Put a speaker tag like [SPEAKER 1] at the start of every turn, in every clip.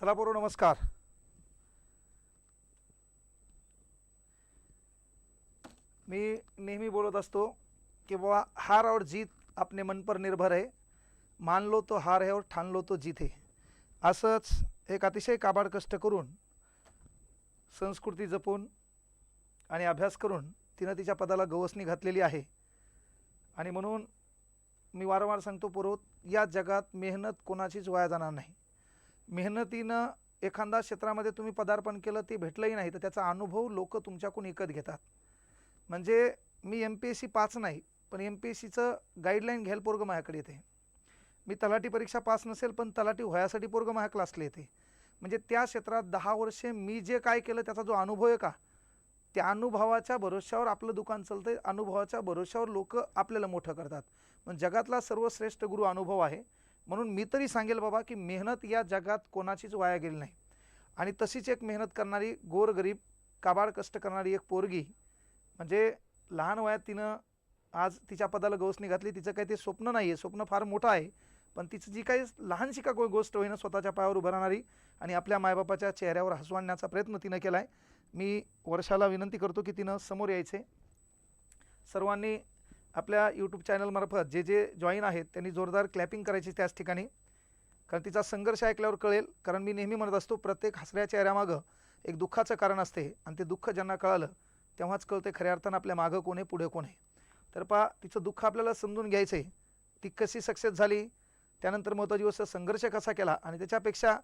[SPEAKER 1] चला पोरो नमस्कार. मी नेहमी बोलत असतो की बाबा हार और जीत आपले मन पर निर्भर आहे. मान लो तो हार है और ठान लो तो जीत है. असंच एक अतिशय काबाड कष्ट करून संस्कृती जपून आणि अभ्यास करून तिनं तिच्या पदाला गवसणी घातलेली आहे. आणि म्हणून मी वारंवार सांगतो पुरवत या जगात मेहनत कोणाचीच वाया जाणार नाही. मेहनतीनं एखादा क्षेत्रामध्ये तुम्ही पदार्पण केलं ते भेटलंही नाही तर त्याचा अनुभव लोक तुमच्याकडून विकत घेतात. म्हणजे मी M P S C pass नाही पण एम पी एस सीचं गाईडलाईन घ्यायला पोरगं माझ्याकडे येते. मी तलाठी परीक्षा पास नसेल पण तलाठी व्हायासाठी पोरगं माझ्या क्लासला येते. म्हणजे त्या क्षेत्रात दहा वर्षे मी जे काय केलं त्याचा जो अनुभव आहे का त्या अनुभवाच्या भरोश्यावर आपलं दुकान चालतं अनुभवाच्या भरोश्यावर लोक आपल्याला मोठं करतात. पण जगातला सर्वश्रेष्ठ गुरु अनुभव आहे म्हणून मी तरी सांगेल बाबा की मेहनत या जगात कोणाचीच वाया गेली नाही. आणि तशीच एक मेहनत करणारी गोरगरीब काबाड कष्ट करणारी एक पोरगी म्हणजे लहान वयात तिनं आज तिच्या पदाला गौसणी घातली तिचं काही ते स्वप्न नाही आहे स्वप्न फार मोठं आहे. पण तिचं जी काही लहानशी का गो- गोष्ट होईना स्वतःच्या पायावर उभं राहणारी आणि आपल्या मायबापाच्या चेहऱ्यावर हसू आणण्याचा प्रयत्न तिनं केला आहे मी वर्षाला विनंती करतो की तिनं समोर यायचे. सर्वांनी आपल्या यूट्यूब चॅनलमार्फत जे जे जॉईन आहेत त्यांनी जोरदार क्लॅपिंग करायची त्याच ठिकाणी. कारण तिचा संघर्ष ऐकल्यावर कळेल. कारण मी नेहमी म्हणत असतो प्रत्येक हसऱ्या चेहऱ्यामागं एक दुःखाचं कारण असते आणि ते दुःख ज्यांना कळालं तेव्हाच कळते खऱ्या अर्थानं आपल्या मागं कोण आहे पुढे कोण आहे. तर पहा तिचं दुःख आपल्याला समजून घ्यायचं आहे ती कशी सक्सेस झाली त्यानंतर महत्त्वाची गोष्ट संघर्ष कसा केला आणि त्याच्यापेक्षा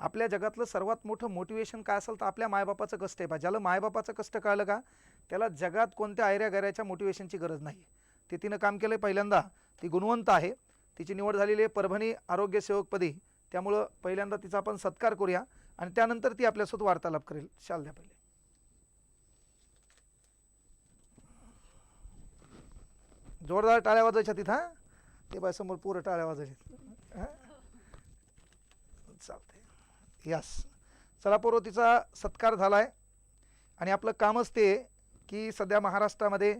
[SPEAKER 1] आपल्या जगातलं सर्वात मोठं मोटिवेशन काय असेल तर आपल्या मायबापाचं कष्ट आहे. पहा ज्याला मायबापाचं कष्ट कळलं का त्याला जगात कोणत्या आयऱ्या गऱ्याच्या मोटिवेशनची गरज नाही ते तिनं काम केलं पहिल्यांदा. ती गुणवंत आहे. तिची निवड झालेली आहे परभणी आरोग्य सेवकपदी. त्यामुळं पहिल्यांदा तिचा आपण सत्कार करूया आणि त्यानंतर ती आपल्यासोबत वार्तालाप करेल. शाल द्या पहिले. जोरदार टाळ्या वाजायच्या तिथं ते बाय समोर पुरं टाळ्या वाजायच्या चालते यस. चला पूर्व तिचा सत्कार झाला आहे आणि आपलं कामच ते की सध्या महाराष्ट्रामध्ये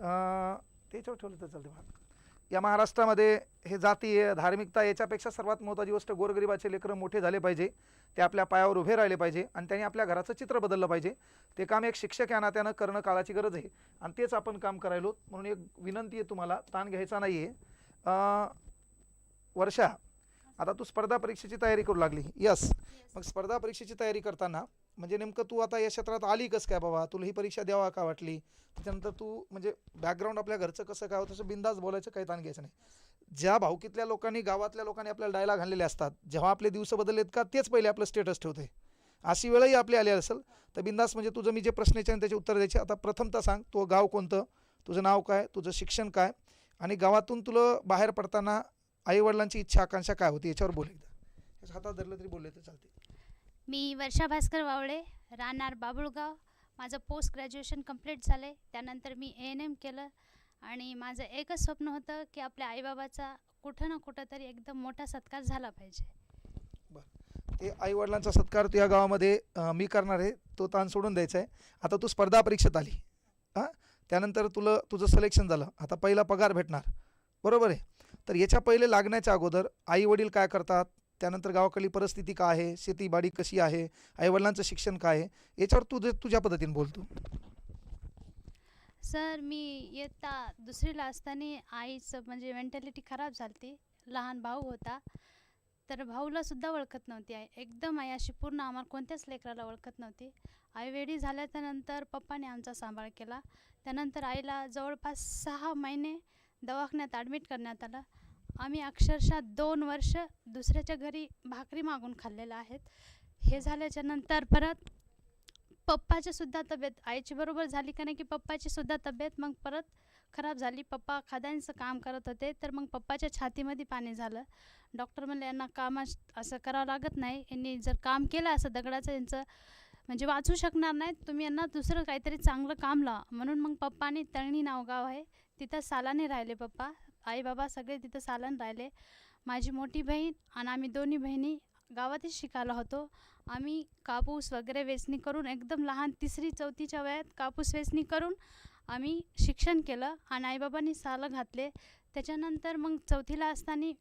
[SPEAKER 1] अं, त्याच्यावर ठेवलं तर चालते भाग या महाराष्ट्रामध्ये हे जाती आहे धार्मिकता याच्यापेक्षा सर्वात महत्त्वाची गोष्ट गोरगरिबाचे लेकरं मोठे झाले पाहिजे. ते आपल्या पायावर उभे राहिले पाहिजे आणि त्यांनी आपल्या घराचं चित्र बदललं पाहिजे. ते काम एक शिक्षक या नात्यानं करणं काळाची गरज आहे. आणि तेच आपण काम करायलो. म्हणून एक विनंती आहे तुम्हाला ताण घ्यायचा नाही आहे वर्षा आता तू स्पर्धा परीक्षेची तयारी करू लागली. यस. मग स्पर्धा परीक्षेची तयारी करताना म्हणजे नेमकं तू आता या क्षेत्रात आली कसं काय बाबा? तुला ही परीक्षा द्यावा का वाटली? त्याच्यानंतर तू म्हणजे बॅकग्राऊंड आपल्या घरचं कसं काय होतं तसं बिंदास बोलायचं काही ताण घ्यायचं नाही. ज्या भावकीतल्या लोकांनी गावातल्या लोकांनी आपल्याला डायलॉग आणलेले असतात जेव्हा आपले दिवस बदललेत का तेच पहिले आपलं स्टेटस ठेवते. अशी वेळही आपली आली असेल तर बिंदास म्हणजे तुझं मी जे प्रश्न विचारेन त्याचे उत्तर द्यायचे. आता प्रथमतः सांग तो गाव कोणतं? तुझं नाव काय? तुझं शिक्षण काय? आणि गावातून तुला बाहेर पडताना आईवडिलांची इच्छा आकांक्षा काय होती? याच्यावर बोल एकदा. हातात धरलं तरी बोलले तर चालते.
[SPEAKER 2] मी वर्षा भास्कर वावळे राहणार बाबुळगाव. माझं पोस्ट ग्रॅज्युएशन कंप्लीट झालं आहे त्यानंतर मी ए एन एम केलं आणि माझं एकच स्वप्न होतं की आपल्या आईबाबाचा कुठं ना कुठं तरी एकदम मोठा सत्कार झाला पाहिजे.
[SPEAKER 1] ते आईवडिलांचा सत्कार तू या गावामध्ये मी करणार आहे. तो ताण सोडून द्यायचा आहे. आता तू स्पर्धा परीक्षेत आली. हां? त्यानंतर तुला तुझं सिलेक्शन झालं. आता पहिला पगार भेटणार. बरोबर आहे? तर याच्या पहिले लागण्याच्या अगोदर आई वडील काय करतात? त्यानंतर गावाकडली परिस्थिती काय आहे? शेतीबाडी कशी आहे? आईवडिलांचं शिक्षण काय आहे? याच्यावर तू जे- तुझ्या पद्धतीने बोलतो
[SPEAKER 2] सर मी इयत्ता दुसरीला असताना आईचं म्हणजे मेंटॅलिटी खराब झाली लहान भाऊ होता. तर भाऊलासुद्धा ओळखत नव्हती आई. एकदम आई अशी पूर्ण आम्हाला कोणत्याच लेकराला ओळखत नव्हती. आई वेळी झाल्याच्यानंतर पप्पाने आमचा सांभाळ केला. त्यानंतर आईला जवळपास सहा महिने दवाखान्यात ॲडमिट करण्यात आलं. आम्ही अक्षरशः दोन वर्ष दुसऱ्याच्या घरी भाकरी मागून खाल्लेलं आहेत. हे झाल्याच्यानंतर परत पप्पाची सुद्धा तब्येत आईची बरोबर झाली का नाही की पप्पाची सुद्धा तब्येत मग परत खराब झाली. पप्पा खाद्यांचं काम करत होते तर मग पप्पाच्या छातीमध्ये पाणी झालं. डॉक्टर म्हणले यांना काम असं करावं लागत नाही. यांनी जर काम केलं असं दगडाचं यांचं म्हणजे वाचू शकणार नाही तुम्ही यांना दुसरं काहीतरी चांगलं काम लावा. म्हणून मग पप्पाने तळणी नाव गाव आहे. तिथं सालाने राहिले पप्पा. आई बाबा सगळे तिथं सालन राहिले. माझी मोठी बहीण आणि आम्ही दोन्ही बहिणी गावातच शिकायला होतो. आम्ही कापूस वगैरे वेचणी करून एकदम लहान तिसरी चौथीच्या वयात कापूस वेचणी करून आम्ही शिक्षण केलं आणि आईबाबांनी सालं घातले. त्याच्यानंतर मग चौथीला असताना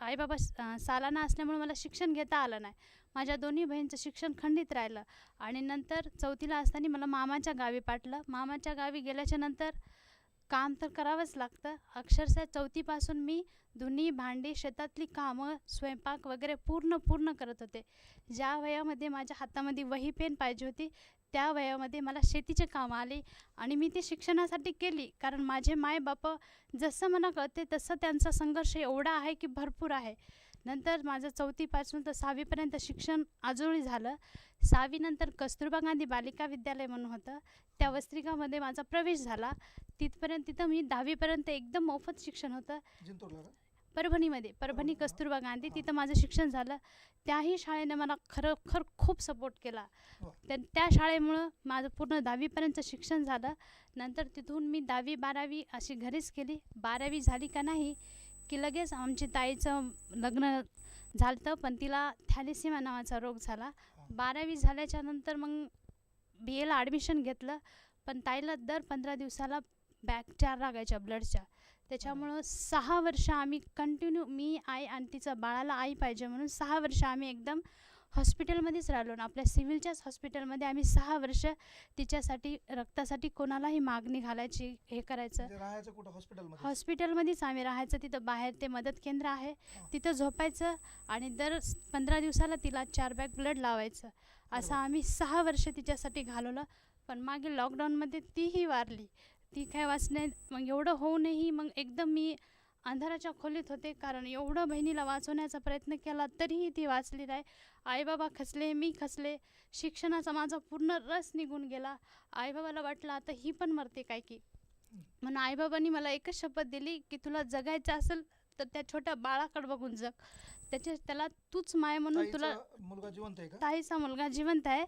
[SPEAKER 2] आईबाबा सालाना असल्यामुळे मला शिक्षण घेता आलं नाही. माझ्या दोन्ही बहिणीचं शिक्षण खंडित राहिलं आणि नंतर चौथीला असताना मला मामाच्या गावी पाठलं. मामाच्या गावी गेल्याच्यानंतर काम तर करावंच लागतं. अक्षरशः चौथीपासून मी धुणी भांडी शेतातली कामं स्वयंपाक वगैरे पूर्ण पूर्ण करत होते. ज्या वयामध्ये माझ्या हातामध्ये वही पेन पाहिजे होती त्या वयामध्ये मला शेतीचे काम आले आणि मी ते शिक्षणासाठी केली. कारण माझे मायबाप जसं मला कळते तसं त्यांचा संघर्ष एवढा आहे की भरपूर आहे. नंतर माझं चौथीपासून तर सहावीपर्यंत शिक्षण आजोळी झालं. सहावीनंतर कस्तुरबा गांधी बालिका विद्यालय म्हणून होतं. त्या वस्त्रिकामध्ये माझा प्रवेश झाला. तिथपर्यंत तिथं मी दहावीपर्यंत एकदम मोफत शिक्षण होतं? परभणीमध्ये परभणी
[SPEAKER 1] हा, हा.
[SPEAKER 2] कस्तुरबा गांधी तिथं माझं शिक्षण झालं. त्याही शाळेने मला खरोखर खूप सपोर्ट केला.
[SPEAKER 1] वा.
[SPEAKER 2] त्या त्या शाळेमुळं माझं पूर्ण दहावीपर्यंत शिक्षण झालं. नंतर तिथून मी दहावी बारावी अशी घरीच केली. बारावी झाली का नाही की लगेच आमची ताईचं लग्न झालं पण तिला थॅलिसिमा नावाचा रोग झाला. बारावी झाल्याच्यानंतर मग बी एला ॲडमिशन घेतलं पण ताईला दर पंधरा दिवसाला बॅक चार लागायच्या ब्लडच्या त्याच्यामुळं सहा वर्ष आम्ही कंटिन्यू मी आई आणि तिचं बाळाला आई पाहिजे म्हणून सहा वर्ष आम्ही एकदम हॉस्पिटलमध्येच राहिलो ना. आपल्या सिव्हिलच्याच हॉस्पिटलमध्ये आम्ही सहा वर्ष तिच्यासाठी रक्तासाठी कोणालाही मागणी घालायची हे करायचं.
[SPEAKER 1] म्हणजे राहायचं कुठं? हॉस्पिटलमध्ये
[SPEAKER 2] हॉस्पिटलमध्येच आम्ही राहायचं. तिथं बाहेर ते मदत केंद्र आहे. तिथं झोपायचं आणि दर पंधरा दिवसाला तिला चार बॅग ब्लड लावायचं. असं. आम्ही सहा वर्ष तिच्यासाठी घालवलं. पण मागे लॉकडाऊनमध्ये तीही वारली. ती काय वाचणे मग एवढं होऊनही मग एकदम मी अंधाराच्या खोलीत होते. कारण एवढं बहिणीला वाचवण्याचा प्रयत्न केला तरीही ती वाचली नाही. आईबाबा खचले मी खचले. शिक्षणाचा माझा पूर्ण रस निघून गेला. आईबाबाला वाटलं आता ही पण मरते काय की म्हणून आईबाबांनी मला एकच शपथ दिली की तुला जगायचं असेल तर त्या छोट्या बाळाकडे बघून जग. त्याच्या त्याला तूच माय म्हणून तुला
[SPEAKER 1] ताईचा मुलगा जिवंत आहे का?
[SPEAKER 2] ताईचा मुलगा जिवंत आहे.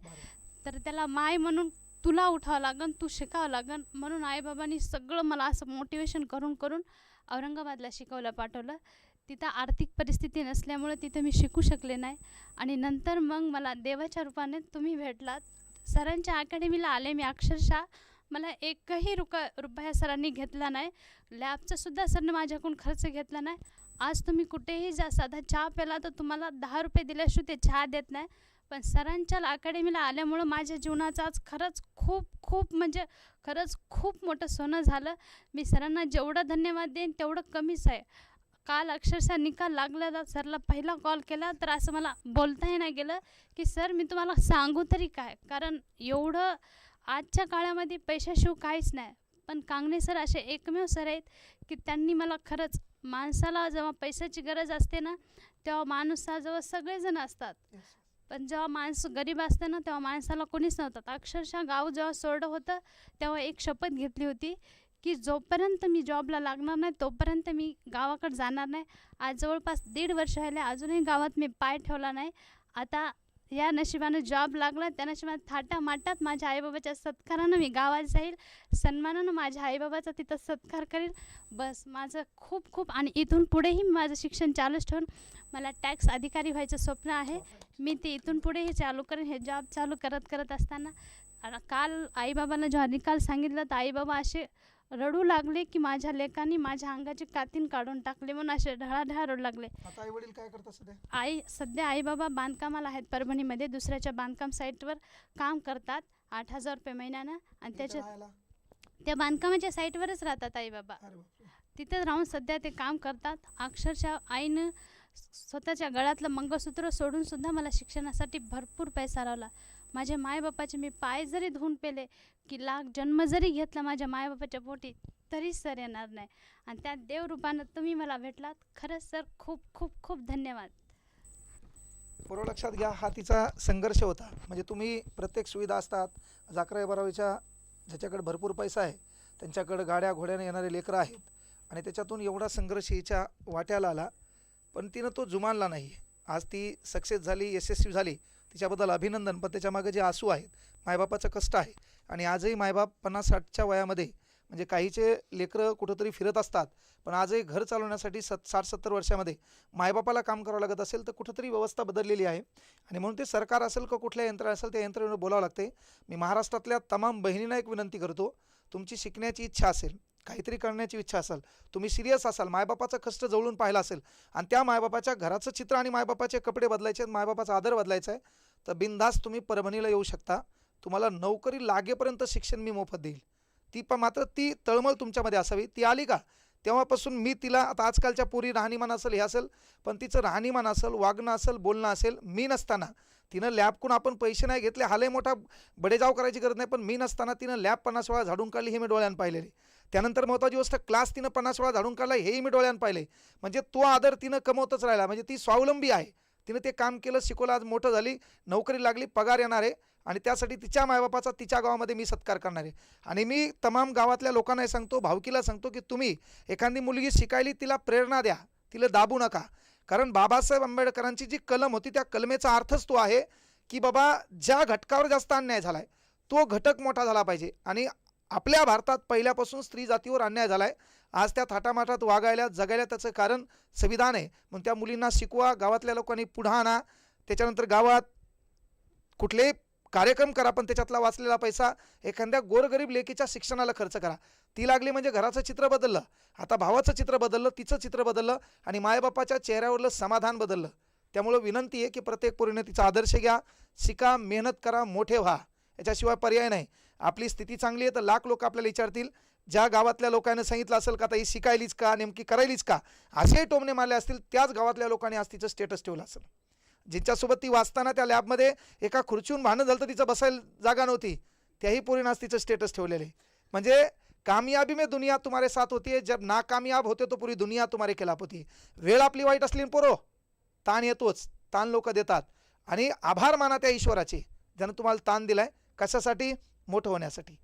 [SPEAKER 2] तर त्याला माय म्हणून तुला उठावं लागन तू शिकावं लागन. म्हणून आईबाबांनी सगळं मला असं मोटिवेशन करून करून औरंगाबादला शिकवलं पाठवलं. तिथं आर्थिक परिस्थिती नसल्यामुळे तिथं मी शिकू शकले नाही. आणि नंतर मग मला देवाच्या रूपाने तुम्ही भेटलात. सरांच्या अकॅडमीला आले मी अक्षरशः मला एकही रुका रुपया सरांनी घेतला नाही. लॅबचासुद्धा सरनं सरने माझ्याकडून खर्च घेतला नाही. आज तुम्ही कुठेही जा साधा चहा प्याला तर तुम्हाला दहा रुपये दिल्याशिवाय ते चहा देत नाही. पण सरांच्या अकॅडमीला आल्यामुळं माझ्या जीवनाचं आज खरंच खूप खूप म्हणजे खरंच खूप मोठं सोनं झालं. मी सरांना जेवढं धन्यवाद देईन तेवढं कमीच आहे. काल अक्षरशः निकाल लागला तर सरला पहिला कॉल केला तर असं मला बोलताही नाही गेलं की सर मी तुम्हाला सांगू तरी काय? कारण एवढं आजच्या काळामध्ये पैशाशिव काहीच नाही. पण कांगणे सर असे एकमेव सर आहेत की त्यांनी मला खरंच माणसाला जेव्हा पैशाची गरज असते ना तेव्हा माणसाजवळ सगळेजण असतात.
[SPEAKER 1] Yes.
[SPEAKER 2] पण जेव्हा माणसं गरीब असते ना तेव्हा माणसाला कोणीच नव्हतं. अक्षरशः गाव जेव्हा सोडं होतं तेव्हा एक शपथ घेतली होती की जोपर्यंत मी जॉबला लागणार नाही तोपर्यंत मी गावाकडे जाणार नाही. आज जवळपास दीड वर्ष राहिले अजूनही गावात मी पाय ठेवला नाही. आता या नशिबानं जॉब लागला त्या नशिबानं थाटा माटात माझ्या आईबाबाच्या सत्कारानं मी गावात जाईल सन्मानानं माझ्या आईबाबाचा तिथं सत्कार करेल. बस माझं खूप खूप आणि इथून पुढेही माझं शिक्षण चालूच ठेवून मला टॅक्स अधिकारी व्हायचं स्वप्न आहे. मी ते इथून पुढेही चालू करेन हे जॉब चालू करत करत असताना. काल आईबाबांना जेव्हा निकाल सांगितलं तर आईबाबा असे रडू लागले की माझ्या लेकांनी माझ्या अंगाची कातीन काढून टाकले. म्हणून असे ढळाढळा रडू लागले.
[SPEAKER 1] आता आई वडील काय करतात सध्या?
[SPEAKER 2] आई सध्या आईबाबा बांधकामाला आहेत परभणीमध्ये. दुसऱ्याच्या बांधकाम साईटवर काम करतात. आठ हजार रुपये महिन्यानं. आणि
[SPEAKER 1] राहायला?
[SPEAKER 2] त्या बांधकामाच्या साईटवरच राहतात आईबाबा
[SPEAKER 1] अरे बापरे.
[SPEAKER 2] तिथं राहून सध्या ते काम करतात. अक्षरशः आईनं स्वतःच्या गळ्यातलं मंगळसूत्र सोडून सुद्धा मला शिक्षणासाठी भरपूर पैसा लावला. माझ्या मायबापाचे मी पाय जरी धुवून पेले की लाख जन्म जरी घेतला माझ्या मायबापाच्या पोटी तरी सर येणार नाही. आणि त्या देवरूपानं तुम्ही मला भेटलात खरंच सर खूप खूप खूप धन्यवाद.
[SPEAKER 1] पूर्व लक्षात घ्या हा तिचा संघर्ष होता. म्हणजे तुम्ही प्रत्येक सुविधा असतात आज बारावीच्या ज्याच्याकडे भरपूर पैसा आहे त्यांच्याकडे गाड्या घोड्याने येणारे लेकरं आहेत आणि त्याच्यातून एवढा संघर्ष हिच्या वाट्याला आला पण तिनं तो जुमानला नाही आज ती सक्सेस झाली यशस्वी झाली तिच्याबद्दल अभिनंदन. पण त्याच्यामागे जे आसू आहेत मायबापाचं कष्ट आहे. आणि आजही मायबाप पन्नास साठच्या वयामध्ये म्हणजे काहीचे लेकरं कुठंतरी फिरत असतात पण आजही घर चालवण्यासाठी सत साठ सत्तर वर्षामध्ये मायबापाला काम करावं लागत असेल तर कुठंतरी व्यवस्था बदललेली आहे. आणि म्हणून ते सरकार असेल का कुठल्या यंत्रणा असेल त्या यंत्रणेवर बोलावं लागते. मी महाराष्ट्रातल्या तमाम बहिणींना एक विनंती करतो तुमची शिकण्याची इच्छा असेल काहीतरी करण्याची इच्छा असेल तुम्ही सिरियस असाल मायबापाचा कष्ट जवळून पाहिला असेल आणि त्या मायबापाच्या घराचं चित्र आणि मायबापाचे कपडे बदलायचे आहेत मायबापाचा आदर बदलायचा आहे तर बिनधास्त तुम्ही परभणीला येऊ शकता. तुम्हाला नोकरी लागेपर्यंत शिक्षण मी मोफत देईल. ती पण मात्र ती तळमळ तुमच्यामध्ये असावी. ती आली का? तेव्हापासून मी तिला आता आजकालच्या पुरी राहणीमान असेल हे असेल पण तिचं राहणीमान असेल वागणं असेल बोलणं असेल मी नसताना तिनं लॅबकून आपण पैसे नाही घेतले हाले मोठा बडेजाव करायची गरज नाही पण मी नसताना तिनं लॅब पन्नास वेळा झाडून काढली हे मी डोळ्यानं पाहिलेली. त्यानंतर महत्त्वाची गोष्ट क्लास तिनं पन्नास वेळा झाडून काढला हेही मी डोळ्यानं पाहिले. म्हणजे तो आदर तिनं कमवतच राहिला. म्हणजे ती स्वावलंबी आहे. तिनं ते काम केलं शिकवलं आज मोठं झाली नोकरी लागली पगार येणार आहे. आणि त्यासाठी तिच्या मायबापाचा तिच्या गावामध्ये मी सत्कार करणार आहे. आणि मी तमाम गावातल्या लोकांनाही सांगतो भावकीला सांगतो की तुम्ही एखादी मुलगी शिकायली तिला प्रेरणा द्या. तिला दाबू नका. कारण बाबासाहेब आंबेडकरांची जी कलम होती त्या कलमेचा अर्थच तो आहे की बाबा ज्या घटकावर जास्त अन्याय झाला आहे तो घटक मोठा झाला पाहिजे. आणि आपल्या भारतात पहिल्यापासून स्त्री जातीवर अन्याय झाला आहे आज त्या थाटामाटात वागायला जगायला त्याचं कारण संविधान आहे. मग त्या मुलींना शिकवा गावातल्या लोकांनी पुढं आणा. त्याच्यानंतर गावात कुठलेही कार्यक्रम करा पण त्याच्यातला वाचलेला पैसा एखाद्या गोरगरीब लेकीच्या शिक्षणाला खर्च करा. ती लागली म्हणजे घराचं चित्र बदललं. आता भावाचं चित्र बदललं तिचं चित्र बदललं आणि मायबापाच्या चेहऱ्यावरलं समाधान बदललं. त्यामुळं विनंती आहे की प्रत्येक पोरीने तिचा आदर्श घ्या शिका मेहनत करा मोठे व्हा. याच्याशिवाय पर्याय नाही. आपली स्थिती चांगली आहे तर लाख लोक आपल्याला विचारतील ज्या गावातल्या लोकांनी सांगितलं असेल का आता ही शिकायलीच का नेमकी करायलीच का? असेही टोमणे मारले असतील त्याच गावातल्या लोकांनी आज तिचं स्टेटस ठेवलं असेल. ज्यांच्यासोबत ती वाचताना त्या लॅबमध्ये एका खुर्चीहून भांडण झालं तर तिचं बसायला जागा नव्हती. त्याही पोरीनाच तिचं स्टेटस ठेवलेले म्हणजे कामयाबी में दुनिया तुम्हारे साथ होती है जब नाकामयाब होते तो पूरी दुनिया तुम्हारे खिलाफ होती वेळ आपली वाईट असली पोरो ताण येतोच ताण लोक देतात. आणि आभार माना त्या ईश्वराचे ज्यानं तुम्हाला ताण दिलाय कशासाठी? मोठं होण्यासाठी.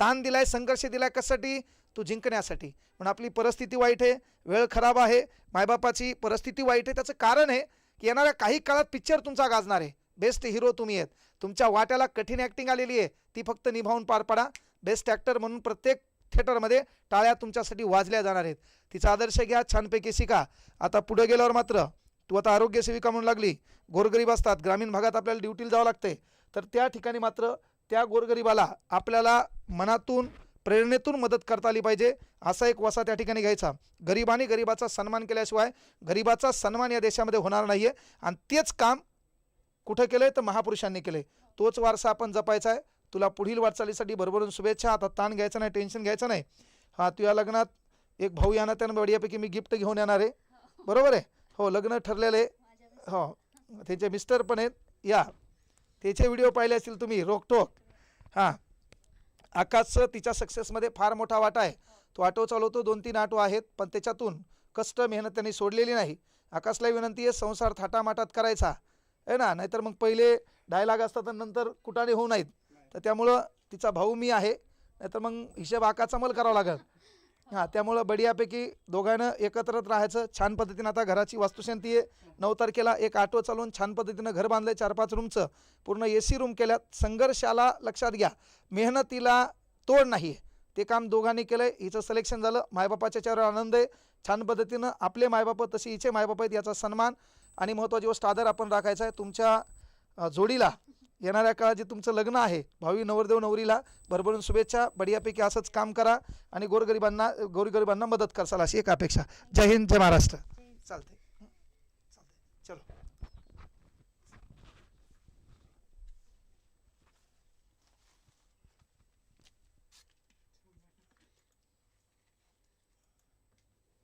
[SPEAKER 1] ताण दिलाय संघर्ष दिलाय कशासाठी? तू जिंकण्यासाठी. पण आपली परिस्थिती वाईट आहे वेळ खराब आहे मायबापाची परिस्थिती वाईट आहे त्याचं कारण आहे की येणाऱ्या काही काळात पिक्चर तुमचा गाजणार आहे. बेस्ट हिरो तुम्ही आहेत. तुमच्या वाट्याला कठीण ॲक्टिंग आलेली आहे. ती फक्त निभावून पार पडा. बेस्ट ॲक्टर म्हणून प्रत्येक थिएटरमध्ये टाळ्या तुमच्यासाठी वाजल्या जाणार आहेत. तिचा आदर्श घ्या छानपैकी शिका. आता पुढे गेल्यावर मात्र तू आता आरोग्य सेविका म्हणून लागली. गोरगरीब असतात. ग्रामीण भागात आपल्याला ड्युटीला जावं लागते तर त्या ठिकाणी मात्र त्या गोरगरिबाला आपल्याला मनातून प्रेरणेतून मदत करता आली पाहिजे असा एक वसा त्या ठिकाणी घ्यायचा. गरिबाने गरिबाचा सन्मान केल्याशिवाय गरिबाचा सन्मान या देशामध्ये होणार नाही आहे आणि तेच काम कुठं केलं आहे तर महापुरुषांनी केलं आहे तोच वारसा आपण जपायचा आहे. तुला पुढील वाटचालीसाठी भरभरून शुभेच्छा. आता ताण घ्यायचा नाही टेन्शन घ्यायचं नाही. हा तुझ्या लग्नात एक भाऊ येणार त्यानं बढियापैकी मी गिफ्ट घेऊन येणार आहे. बरोबर आहे? हो लग्न ठरलेलं आहे. हो त्याचे मिस्टर पण आहेत. या. त्याचे व्हिडिओ पाहिले असतील तुम्ही रोकटोक. हां. आकाशचं तिच्या सक्सेसमध्ये फार मोठा वाटा आहे. तो ऑटो चालवतो दोन तीन ऑटो आहेत पण त्याच्यातून कष्ट मेहनत त्यांनी सोडलेली नाही. आकाशला विनंती आहे संसार थाटामाटात करायचा. आहे ना? नाहीतर मग पहिले डायलॉग असतात आणि नंतर कुठाने होऊ नाहीत. तर त्यामुळं तिचा भाऊ मी आहे. नाहीतर मग हिशेब आकाचा मल करावा लागेल. हां त्यामुळं बढियापैकी दोघांनं एकत्रच राहायचं. छान पद्धतीनं आता घराची वास्तुशांती आहे. नऊ तारखेला एक ऑटो चालवून छान पद्धतीनं घर बांधलं चार पाच रूमचं. पूर्ण ए सी रूम केल्यात. संघर्षाला लक्षात घ्या. मेहनतीला तोड नाही. ते काम दोघांनी केलं आहे हिचं सिलेक्शन झालं. मायबापाच्या चेहऱ्यावर आनंद आहे. छान पद्धतीनं आपले मायबाप तसे हिचे मायबाप आहेत याचा सन्मान आणि महत्त्वाची गोष्ट आदर आपण राखायचा आहे. तुमच्या जोडीला येणाऱ्या काळात जे तुमचं लग्न आहे भावी नवरदेव नवरीला भरभरून शुभेच्छा बढियापैकी असंच काम करा आणि गोरगरिबांना गोरगरिबांना मदत करसाल अशी एक अपेक्षा. जय हिंद जय महाराष्ट्र. चालते